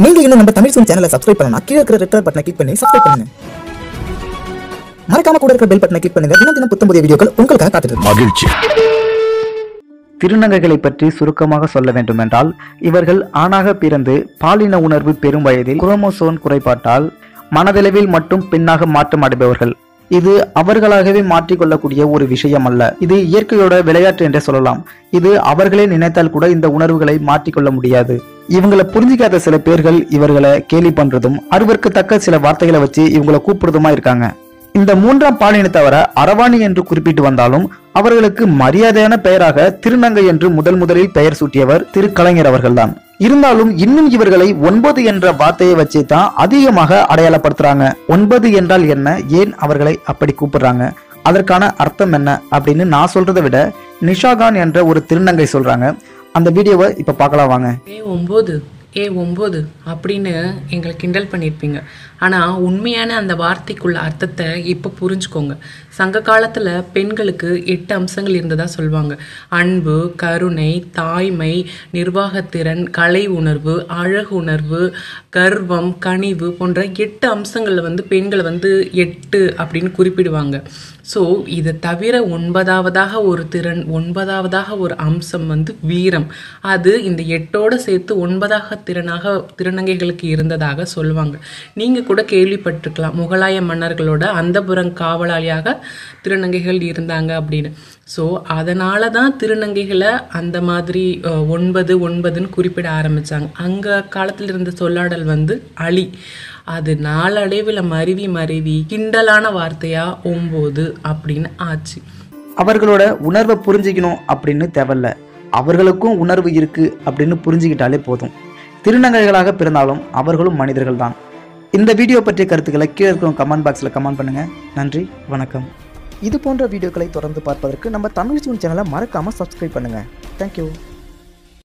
நீங்க இன்னும் நம்ம தமிழ் சூன் சேனலை சப்ஸ்கிரைப் பண்ணலாம் கீழே இருக்கிற ரெட் பட்டனை கிளிக் பண்ணி சப்ஸ்கிரைப் பண்ணுங்க. மறக்காம கூட இருக்கிற பெல் பட்டனை கிளிக் பண்ணுங்க. தினம் தினம் புத்தம் புதிய வீடியோக்கள் உங்களுக்காக காத்துட்டு. மகிழ்ச்சி. திருநங்கைகளை பற்றி சுருக்கமாக சொல்ல வேண்டுமென்றால் இவர்கள் ஆணாக பிறந்து பாலின உணர்வு பெறும் வயதில் குரோமோசோன் குறைபாட்டால் மனதளவில் மட்டும் பெண்ணாக மாற்றம் அடைபவர்கள். இது அவர்களாகவே மாற்றிக்கொள்ளக்கூடிய ஒரு விஷயம் அல்ல இது இயற்கையோட விளையாட்டு என்றே சொல்லலாம். இது அவர்களே நினைத்தால் கூட இந்த உணர்வுகளை மாற்றிக்கொள்ள முடியாது. இவங்களை புரிஞ்சிக்காத சில பேர்கள் இவர்களை கேலி பண்றதும் அருவருக்கத்தக்க சில வார்த்தைகளை வச்சு இவங்களை கூப்பிடுறதுமா இருக்காங்க. இந்த மூன்றாம் பாலினத்தவரை அரவாணி என்று குறிப்பிட்டு வந்தாலும் அவர்களுக்கு மரியாதையான பெயராக திருநங்கை என்று முதல் முதலில் பெயர் சூட்டியவர் திருக்கலைஞர் அவர்கள்தான். இருந்தாலும் இன்னும் இவர்களை ஒன்பது என்ற வார்த்தையை வச்சு தான் அதிகமாக அடையாளப்படுத்துறாங்க. ஒன்பது என்றால் என்ன? ஏன் அவர்களை அப்படி கூப்பிடுறாங்க? அதற்கான அர்த்தம் என்ன? அப்படின்னு நான் சொல்றதை விட நிஷாகான் என்ற ஒரு திருநங்கை சொல்றாங்க. அந்த வீடியோவை இப்ப பார்க்கலாம் வாங்க. ஏ ஒம்பது. ஏ ஒம்பது அப்படின்னு எங்களை கிண்டல் பண்ணியிருப்பீங்க ஆனால் உண்மையான அந்த வார்த்தைக்குள்ள அர்த்தத்தை இப்போ புரிஞ்சுக்கோங்க. சங்க காலத்தில் பெண்களுக்கு எட்டு அம்சங்கள் இருந்ததாக சொல்லுவாங்க அன்பு கருணை தாய்மை நிர்வாகத்திறன் கலை உணர்வு அழகு உணர்வு கர்வம் கனிவு போன்ற எட்டு அம்சங்களில் வந்து பெண்களை வந்து எட்டு அப்படின்னு குறிப்பிடுவாங்க. ஸோ இதை தவிர ஒன்பதாவதாக ஒரு திறன் ஒன்பதாவதாக ஒரு அம்சம் வந்து வீரம். அது இந்த எட்டோட சேர்த்து ஒன்பதாக திறனாக திருநங்கைகளுக்கு இருந்ததாக சொல்லுவாங்க. நீங்கள் கூட கேள்விப்பட்டிருக்கலாம். முகலாய மன்னர்களோட அந்தபுரம் காவலாளியாக திருநங்கைகள் இருந்தாங்க அப்படின்னு. ஸோ அதனால தான் திருநங்கைகளை அந்த மாதிரி ஒன்பது ஒன்பதுன்னு குறிப்பிட ஆரம்பித்தாங்க அங்கே காலத்தில் இருந்த சொல்லாடல் வந்து அழி. அது நாளடைவில் மருவி மருவி கிண்டலான வார்த்தையாக ஒம்பது அப்படின்னு ஆச்சு. அவர்களோட உணர்வை புரிஞ்சுக்கணும் அப்படின்னு தேவையில்ல. அவர்களுக்கும் உணர்வு இருக்குது அப்படின்னு புரிஞ்சுக்கிட்டாலே போதும். திருநங்கைகளாக பிறந்தாலும் அவர்களும் மனிதர்கள் தான் இந்த வீடியோ பற்றிய கருத்துக்களை கீழே இருக்கிற கமெண்ட் பாக்ஸில் கமெண்ட் பண்ணுங்க. நன்றி வணக்கம். இது போன்ற வீடியோக்களை தொடர்ந்து பார்ப்பதற்கு நம்ம தமிழ் சூன் சேனலை மறக்காமல் சப்ஸ்கிரைப் பண்ணுங்கள் தேங்க்யூ